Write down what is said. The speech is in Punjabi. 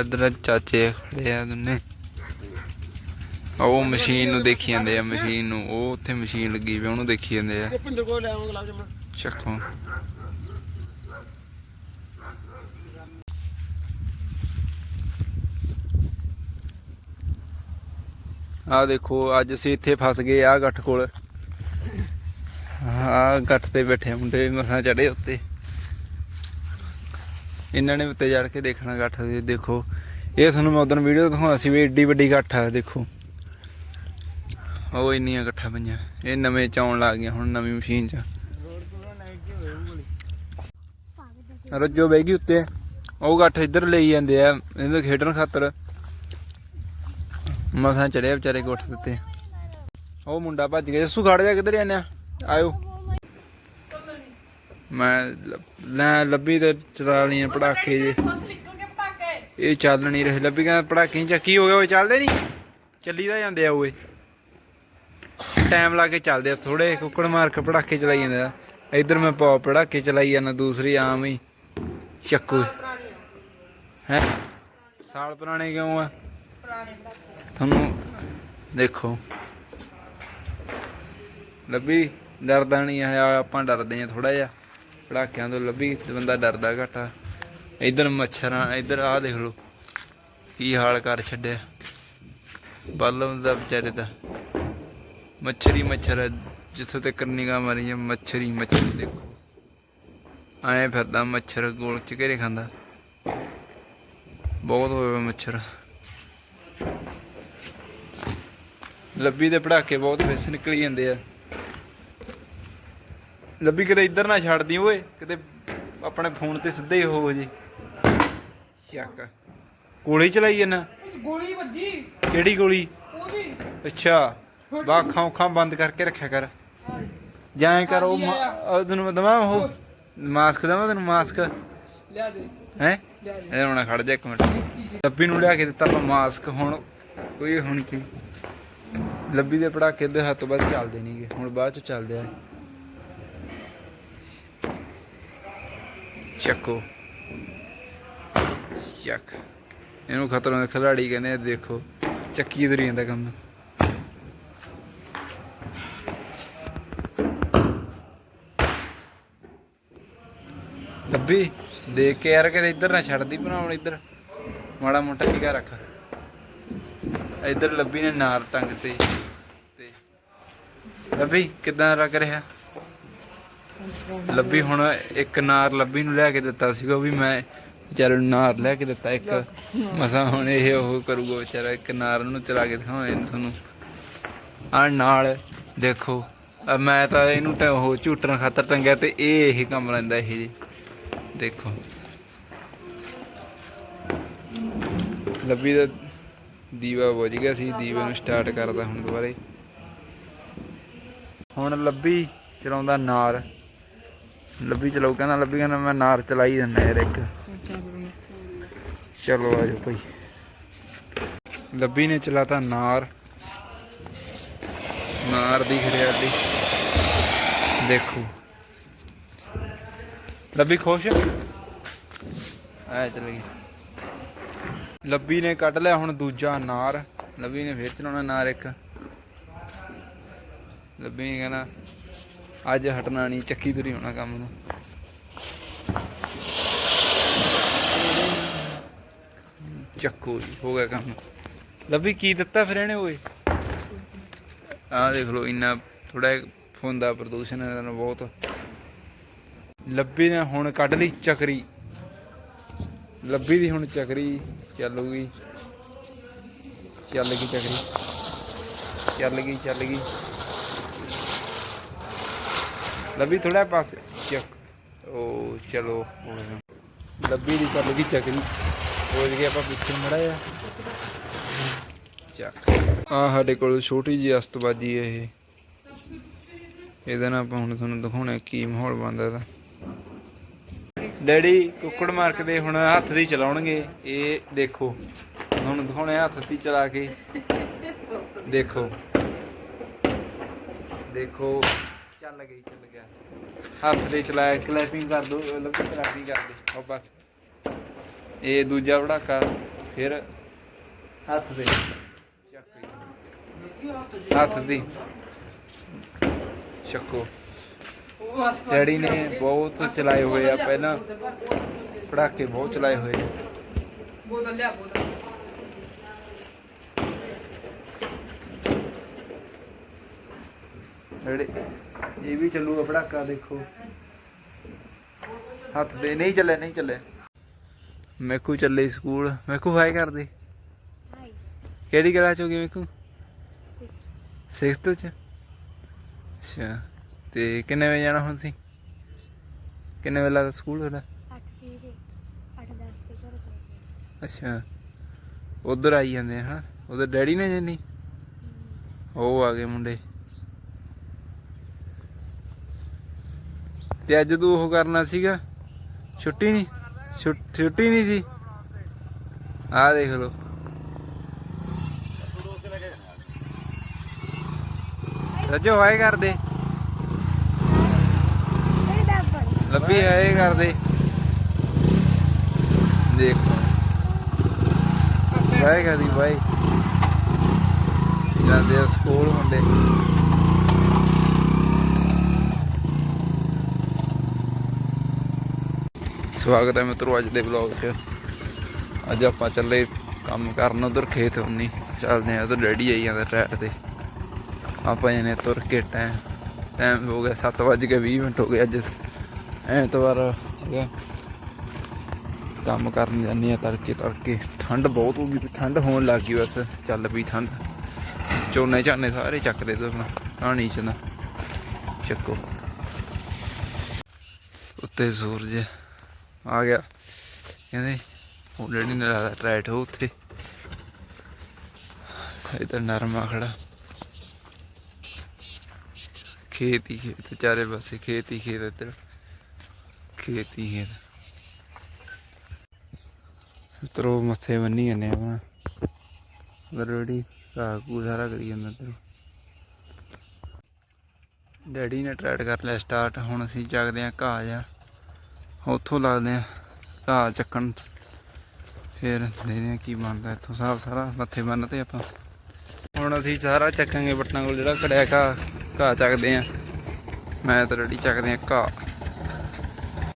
ਇਧਰ ਚਾਚੇ ਖੜੇ ਆ ਦੋਨੇ। ਉਹ ਮਸ਼ੀਨ ਨੂੰ ਦੇਖੀ ਜਾਂਦੇ ਆ, ਮਸ਼ੀਨ ਨੂੰ। ਉਹ ਉੱਥੇ ਮਸ਼ੀਨ ਲੱਗੀ ਵੀ ਉਹਨੂੰ ਦੇਖੀ ਜਾਂਦੇ ਆ। ਚੱਕੋ। ਆ ਦੇਖੋ, ਅੱਜ ਅਸੀਂ ਇੱਥੇ ਫਸ ਗਏ ਆ ਗੱਠ ਕੋਲ। ਆ ਗੱਠ ਤੇ ਬੈਠੇ ਮੁੰਡੇ, ਮਸਾਂ ਚੜੇ ਉੱਤੇ। ਇਹਨਾਂ ਨੇ ਉੱਤੇ ਚੜ ਕੇ ਦੇਖਣਾ ਗੱਠ ਦੇ ਦੇਖੋ। ਇਹ ਤੁਹਾਨੂੰ ਮੈਂ ਉਦੋਂ ਵੀਡੀਓ ਦਿਖਾਉਣਾ ਸੀ ਵੀ ਏਡੀ ਵੱਡੀ ਗੱਠ ਆ, ਦੇਖੋ। ਉਹ ਇੰਨੀਆਂ ਇਕੱਠਾ ਪਈਆਂ। ਇਹ ਨਵੇਂ ਚੌਣ ਲੱਗ ਗਈਆਂ ਹੁਣ ਨਵੀਂ ਮਸ਼ੀਨ 'ਚ। ਰੱਜੋ ਬਹਿ ਗਈ ਉੱਤੇ। ਉਹ ਗੱਠ ਇੱਧਰ ਲਈ ਜਾਂਦੇ ਆ, ਇਹਨੂੰ ਖੇਡਣ ਖਾਤਰ। ਮਸਾਂ ਚੜਿਆ ਵਿਚਾਰੇ ਕੋਠ ਦਿੱਤੇ ਉਹ ਮੁੰਡਾ ਭੱਜ ਗਿਆ। ਜੱਸੂ ਖੜ ਜਾ ਕਿੱਧਰ ਜਾਂਦੇ ਆ? ਆਇਓ। ਮੈਂ ਲੈ ਲੱਭੀ ਤੇ ਚਲਾ ਲਈਆਂ ਪੜਾਕੇ ਜੇ। ਇਹ ਚੱਲ ਨਹੀਂ ਰਹੇ, ਲੱਭੀ ਕਹਿੰਦਾ ਪੜਾਕੇ ਨਹੀਂ ਚੱਕੀ ਹੋ ਗਿਆ ਓਏ, ਚੱਲਦੇ ਨਹੀਂ? ਚੱਲੀ ਤਾਂ ਜਾਂਦੇ ਆ ਓਏ। ਟਾਈਮ ਲਾ ਕੇ ਚੱਲਦੇ ਆ ਥੋੜੇ ਕੁੱਕੜ ਮਾਰ ਕੇ ਪੜਾਕੇ ਚਲਾਈ ਜਾਂਦੇ ਆ। ਇੱਧਰ ਮੈਂ ਪਾ ਪੜਾਕੇ ਚਲਾਈ ਜਾਂਦਾ, ਦੂਸਰੀ ਆਮ ਹੀ। ਚੱਕੂ। ਹੈ? ਸਾਲ ਪੁਰਾਣੇ ਕਿਉਂ ਆ? ਤੁਹਾਨੂੰ ਦੇਖੋ। ਲੱਭੀ? ਡਰਦਾ ਨਹੀਂ ਆ, ਆਪਾਂ ਡਰਦੇ ਆ ਥੋੜਾ ਜਿਹਾ। ਪੜਾਕਿਆਂ ਤੋਂ ਲੱਭੀ ਬੰਦਾ ਡਰਦਾ ਘਟਾ। ਇਧਰ ਮੱਛਰਾਂ, ਇਧਰ ਆਹ ਦੇਖ ਲਓ, ਕੀ ਹਾਲ ਕਰ ਛੱਡਿਆ। ਬੱਲਮ ਦਾ ਵਿਚਾਰੇ ਦਾ। ਮੱਛਰੀ ਮੱਛਰ ਜਿੱਥੋਂ ਤੱਕ ਨਿਗਾਹ ਮਾਰੀ ਜਾਂ ਮੱਛਰੀ ਮੱਛਰ ਦੇਖੋ। ਐਂ ਫਿਰਦਾ, ਮੱਛਰ ਗੋਲ ਚ ਘੇਰੇ ਖਾਂਦਾ। ਬਹੁਤ ਹੋਏ ਮੱਛਰ। ਲੱਭੀ ਦੇ ਪੜਾਕੇ ਬਹੁਤ ਵਿਸ ਨਿਕਲੀ ਜਾਂਦੇ ਆ। ਲੱਭੀ ਕਿਤੇ ਇੱਧਰ ਨਾ ਛੱਡਦੀ ਓਏ ਕਿਤੇ ਆਪਣੇ ਫੋਨ ਤੇ ਸਿੱਧੇ ਹੀ ਹੋ ਜੀ। ਚੱਕ। ਗੋਲੀ ਚਲਾਈ ਜਾਂਦਾ ਗੋਲੀ ਵੱਜੀ। ਕਿਹੜੀ ਗੋਲੀ? ਉਹਦੀ। ਅੱਛਾ ਬਾ ਅੱਖਾਂ ਅੱਖਾਂ ਬੰਦ ਕਰਕੇ ਰੱਖਿਆ ਕਰ। ਜਾਂ ਕਰ ਉਹ ਤੈਨੂੰ ਮੈਂ ਦਵਾਂ ਉਹ? ਮਾਸਕ ਦਵਾਂ ਤੈਨੂੰ ਮਾਸਕ? ਲਿਆ ਦੇ। ਹੈ? ਇਹ ਹੁਣ ਖੜ ਜਾ ਇੱਕ ਮਿੰਟ। ਲੱਭੀ ਨੂੰ ਲਿਆ ਕੇ ਦਿੱਤਾ ਆਪਾਂ ਮਾਸਕ ਹੁਣ ਕੋਈ ਹੁਣ ਕੀ? ਲੱਭੀ ਦੇ ਪੜਾਕੇ ਦੇ ਹੱਥੋਂ ਬਸ ਚੱਲਦੇ ਨਹੀਂਗੇ ਹੁਣ ਬਾਅਦ ਚ ਚੱਲਦੇ ਆ। ਚੱਕੋ। ਚੱਕ ਇਹਨੂੰ ਖਤਰਨਾਕ ਖਿਲਾੜੀ ਕਹਿੰਦੇ ਆ, ਦੇਖੋ। ਚੱਕੀ ਤੁਰੀ ਜਾਂਦਾ ਕੰਮ। ਲੱਭੀ ਦੇਖ ਕੇ ਯਾਰ ਕਿਤੇ ਇੱਧਰ ਨਾ ਛੱਡਦੀ ਬਣਾਉਣ ਇੱਧਰ। ਮਾੜਾ ਮੋਟਾ ਟਿਕਾ ਰੱਖ। ਇੱਧਰ ਲੱਭੀ ਨੇ ਨਾਰ ਟੰਗ ਤੇ। ਤੇ। ਲੱਭੀ ਕਿਦਾਂ ਲੱਗ ਰਿਹਾ? ਲੱਭੀ ਹੁਣ ਇੱਕ ਨਾਰ ਲੱਭੀ ਨੂੰ ਲੈ ਕੇ ਦਿੱਤਾ ਸੀਗਾ ਵੀ ਮੈਂ ਵਿਚਾਰੇ ਨੂੰ ਨਾਰ ਲਿਆ ਕੇ ਦਿੱਤਾ ਇੱਕ। ਮਸਾ ਹੁਣ ਇਹ ਉਹ ਕਰੂਗਾ ਵਿਚਾਰਾ ਇੱਕ ਨਾਰ ਨੂੰ ਚਲਾ ਕੇ ਦਿਖਾਵਾਂ ਤੁਹਾਨੂੰ। ਆ ਨਾਲ ਦੇਖੋ ਮੈਂ ਤਾਂ ਇਹਨੂੰ ਉਹ ਝੂਟਣ ਖਾਤਰ ਟੰਗਿਆ ਤੇ ਇਹ ਇਹ ਕੰਮ ਲੈਂਦਾ ਇਹ ਜੀ। ਦੇਖੋ। ਲੱਭੀ ਦਾ ਦੀਵਾ ਬੁਝ ਗਿਆ ਸੀ, ਦੀਵੇ ਨੂੰ ਸਟਾਰਟ ਕਰਦਾ ਹੁਣ ਦੁਬਾਰੇ। ਹੁਣ ਲੱਭੀ ਚਲਾਉਂਦਾ ਨਾਰ। ਲੱਭੀ ਚਲਾਉ ਕਹਿੰਦਾ ਲੱਭੀ, ਕਹਿੰਦਾ ਮੈਂ ਨਾਰ ਚਲਾਈ ਦਿੰਦਾ ਯਾਰ ਇੱਕ। ਚਲੋ ਆਜੋ ਭਾਈ। ਲੱਭੀ ਨੇ ਚਲਾਤਾ ਨਾਰ। ਨਾਰ ਦੀ ਹਰਿਆਲੀ। ਦੇਖੋ। ਲੱਭੀ ਖੁਸ਼? ਆ ਚਲ ਗਈ। ਲੱਭੀ ਨੇ ਕੱਢ ਲਿਆ ਹੁਣ ਦੂਜਾ ਨਾਰ। ਲੱਭੀ ਨੇ ਫੇਰ ਚਲਾਉਣਾ ਨਾਰ ਇੱਕ। ਲੱਭੀ ਨੇ ਕਹਿੰਦਾ ਅੱਜ ਹਟਣਾ ਨਹੀਂ, ਚੱਕੀ ਤੁਰੀ ਹੋਣਾ ਕੰਮ ਨੂੰ। ਚੱਕੋ ਜੀ, ਹੋ ਗਿਆ ਕੰਮ। ਲੱਭੀ, ਕੀ ਦਿੱਤਾ ਫਿਰ ਇਹਨੇ ਓਏ? ਆਹ ਦੇਖ ਲਓ, ਇੰਨਾ ਥੋੜਾ ਫੋਨ ਦਾ ਪ੍ਰਦੂਸ਼ਣ ਹੈ ਨਾ ਬਹੁਤ। ਲੱਭੀ ਨੇ ਹੁਣ ਕੱਢ ਲਈ ਚੱਕਰੀ। ਲੱਭੀ ਦੀ ਹੁਣ ਚੱਕਰੀ, ਚੱਲੂਗੀ। ਚੱਲ ਗਈ ਚੱਕਰੀ। ਚੱਲ ਗਈ ਚੱਲ ਗਈ। ਲੱਭੀ ਥੋੜਾ ਪਾਸੇ, ਚੱਕ। ਉਹ ਚਲੋ ਲੱਭੀ ਦੀ ਚੱਲ ਗਈ ਚੱਕਰੀ ਹੋ ਗਏ ਆਪਾਂ ਪਿੱਛੇ ਮੜਾ ਆ ਚੱਕ। ਆ ਸਾਡੇ ਕੋਲ ਛੋਟੀ ਜੀ ਅਸਤਬਾਜੀ ਹੈ ਇਹ। ਇਹਦੇ ਨਾਲ ਆਪਾਂ ਹੁਣ ਤੁਹਾਨੂੰ ਦਿਖਾਉਣਾ ਕੀ ਮਾਹੌਲ ਬਣਦਾ ਇਹਦਾ। ਡੈਡੀ, ਕੁੱਕੜ ਮਾਰਕ ਦੇ ਹੁਣ ਹੱਥ ਦੀ ਚਲਾਉਣਗੇ। ਇਹ ਦੇਖੋ। ਹੁਣ ਦਿਖਾਉਣੇ ਹੱਥ ਦੀ ਚਲਾ ਕੇ। ਦੇਖੋ। ਦੇਖੋ। ਚੱਲ ਗਈ, ਚੱਲ ਗਿਆ। ਹੱਥ ਦੇ ਚਲਾਇਆ ਕਲੈਪਿੰਗ ਕਰ ਦੋ ਲੱਗ ਕਲੈਪਿੰਗ ਕਰ ਦੇ। ਉਹ ਬਸ। ਇਹ ਦੂਜਾ ਪੜਾਕਾ, ਫਿਰ ਹੱਥ ਦੇ। ਹੱਥ ਦੀ। ਚੱਕੋ। ਡੈਡੀ ਨੇ ਬਹੁਤ ਚਲਾਏ ਹੋਏ ਆ, ਪਹਿਲਾਂ। ਪੜਾਕੇ ਬਹੁਤ ਚਲਾਏ ਹੋਏ ਬੋਤਲ ਲਿਆ, ਬੋਤਲ। ਜਿਹੜੇ ਇਹ ਵੀ ਚੱਲੂਗਾ ਪੜਾਕਾ ਦੇਖੋ। ਹੱਥ ਦੇ ਨਹੀਂ ਚੱਲੇ ਨਹੀਂ ਚੱਲੇ। ਮੈਕੂ ਚੱਲੇ ਸਕੂਲ। ਮੈਕੂ ਹਾਈ ਕਰਦੇ ਕਿਹੜੀ ਕਲਾਸ ਚ ਹੋ ਗਈ ਮੈਕੂ? 6 6th ਚ। ਅੱਛਾ ਤੇ ਕਿੰਨੇ ਵਜੇ ਜਾਣਾ ਹੁਣ ਸੀ? ਕਿੰਨੇ ਵੇਲੇ ਦਾ ਸਕੂਲ ਤੁਹਾਡਾ? 8 ਤੀਰੇ 8 10 ਤੇ ਘਰ ਚਲੇ ਅੱਛਾ ਉਧਰ ਆਈ ਜਾਂਦੇ ਹਾਂ ਉਧਰ ਡੈਡੀ ਨੇ ਜੰਨੀ ਉਹ ਆ ਗਏ ਮੁੰਡੇ। ਤੇ ਅੱਜ ਤੂੰ ਉਹ ਕਰਨਾ ਸੀਗਾ। ਛੁੱਟੀ ਨਹੀਂ? ਛੁੱਟ- ਛੁੱਟੀ ਨਹੀਂ ਸੀ? ਆ ਦੇਖ ਲਓ। ਰੱਜੋ, ਹਾਏ ਕਰਦੇ। ਇਹ ਲੱਭੀ, ਹਾਏ ਕਰਦੇ। ਦੇਖੋ। ਹਾਏ ਕਰਦੀ, ਬਾਈ। ਜਾਂਦੇ ਆ ਸਕੂਲ ਮੁੰਡੇ। ਸਵਾਗਤ ਹੈ ਮਿੱਤਰੋ ਅੱਜ ਦੇ ਵਲੌਗ 'ਚ। ਅੱਜ ਆਪਾਂ ਚੱਲੇ ਕੰਮ ਕਰਨ ਉਧਰ ਖੇਤ ਹੁੰਨੀ। ਚੱਲਦੇ ਆ ਉਧਰ ਡੈਡੀ ਆਈ ਜਾਂਦਾ ਟਰੈਕ ਤੇ। ਆਪਾਂ ਇਹਨੇ ਤੁਰ ਕੇ ਟਾਈਮ ਟਾਈਮ ਹੋ ਗਿਆ 7:20 ਮਿੰਟ ਹੋ ਗਏ ਅੱਜ। ਐਤਵਾਰ ਹੈਗਾ ਕੰਮ ਕਰਨ ਜਾਂਦੇ ਆ ਤੜਕੇ ਤੜਕੇ। ਠੰਡ ਬਹੁਤ ਹੋ ਗਈ ਵੀ ਠੰਡ ਹੋਣ ਲੱਗ ਗਈ ਬਸ। ਚੱਲ ਪਈ ਠੰਡ। ਝੋਨੇ ਝਾਨੇ ਸਾਰੇ ਚੱਕਦੇ ਤੋਂ ਪਾਣੀ ਚ ਨਾ। ਚੱਕੋ। ਉੱਤੇ ਸੂਰਜ। ਆ ਗਿਆ। ਕਹਿੰਦੇ ਉਹ ਜਿਹੜੀ ਨੇ ਲਾਦਾ ਟਰੈਟ ਹੋ ਉੱਥੇ। ਇਧਰ ਨਰਮਾ ਖੜਾ। ਖੇਤ ਹੀ ਖੇਤ, ਚਾਰੇ ਪਾਸੇ ਖੇਤ ਹੀ ਖੇਤ ਇੱਧਰ। ਖੇਤ ਹੀ ਖੇਤ। ਤਰੋ ਮੱਥੇ ਬੰਨੀ ਜਾਂਦੇ ਆਪਾਂ ਉਧਰ ਜਿਹੜੀ ਘਾਹ ਘੂ ਸਾਰਾ ਕਰੀ ਜਾਂਦਾ ਇੱਧਰ। ਡੈਡੀ ਨੇ ਟਰੈਟ ਕਰ ਲਿਆ, ਸਟਾਰਟ। ਹੁਣ ਅਸੀਂ ਚੱਕਦੇ ਆਂ ਘਾਹ ਜਾ ਉੱਥੋਂ ਲੱਗਦੇ ਆਂ ਘਾਹ ਚੱਕਣ। ਫਿਰ ਦੇਖਦੇ ਆਂ ਕੀ ਬਣਦਾ ਇੱਥੋਂ, ਸਾਫ਼ ਸਾਰਾ ਮੱਥੇ ਬੰਨਤੇ ਆਪਾਂ। ਹੁਣ ਅਸੀਂ ਸਾਰਾ ਚੱਕਾਂਗੇ ਬੱਟਾਂ ਕੋਲ ਜਿਹੜਾ ਖੜਿਆ ਘਾਹ ਘਾਹ ਚੱਕਦੇ ਆਂ। ਮੈਂ ਤੇ ਡੈਡੀ ਚੱਕਦੇ ਆਂ ਘਾਹ।